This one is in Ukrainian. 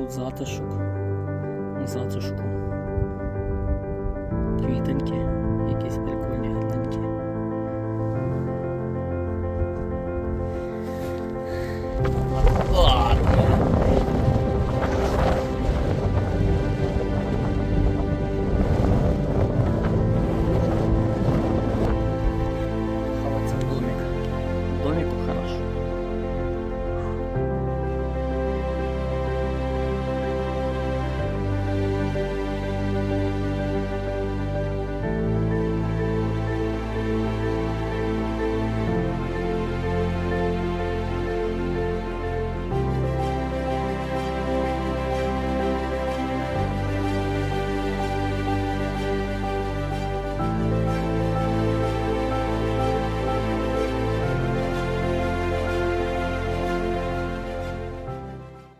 тут затишок. У затишку.